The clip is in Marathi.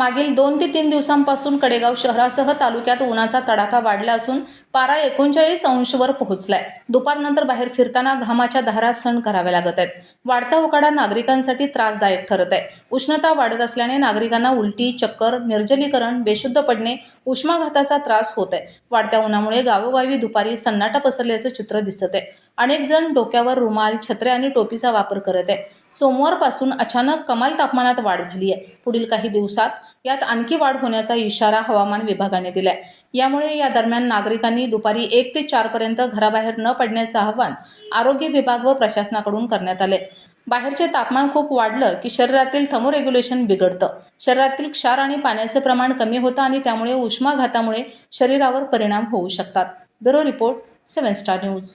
मागील दोन ते तीन दिवसांपासून कडेगाव शहरासह तालुक्यात उन्हाचा तडाखा वाढला असून पारा एकोणचाळीस अंशवर पोहोचलाय. दुपारनंतर बाहेर फिरताना घामाच्या धारा सहन कराव्या लागत आहेत. वाढता उकाडा नागरिकांसाठी त्रासदायक ठरत आहे. उष्णता वाढत असल्याने नागरिकांना उलटी चक्कर निर्जलीकरण बेशुद्ध पडणे उष्माघाताचा त्रास होत आहे. वाढत्या उन्हामुळे गावोगावी दुपारी सन्नाटा पसरल्याचं चित्र दिसत आहे. अनेक जण डोक्यावर रुमाल छत्र्या आणि टोपीचा वापर करत आहे सोमवारपासून अचानक कमाल तापमानात वाढ झाली आहे. पुढील काही दिवसात यात आणखी वाढ होण्याचा इशारा हवामान विभागाने दिला आहे यामुळे या दरम्यान नागरिकांनी दुपारी एक ते चारपर्यंत घराबाहेर न पडण्याचं आवाहन आरोग्य विभाग व प्रशासनाकडून करण्यात आले बाहेरचे तापमान खूप वाढलं की शरीरातील थमोरेग्युलेशन बिघडतं. शरीरातील क्षार आणि पाण्याचे प्रमाण कमी होतं आणि त्यामुळे उष्माघातामुळे शरीरावर परिणाम होऊ शकतात. Bureau report seven star news.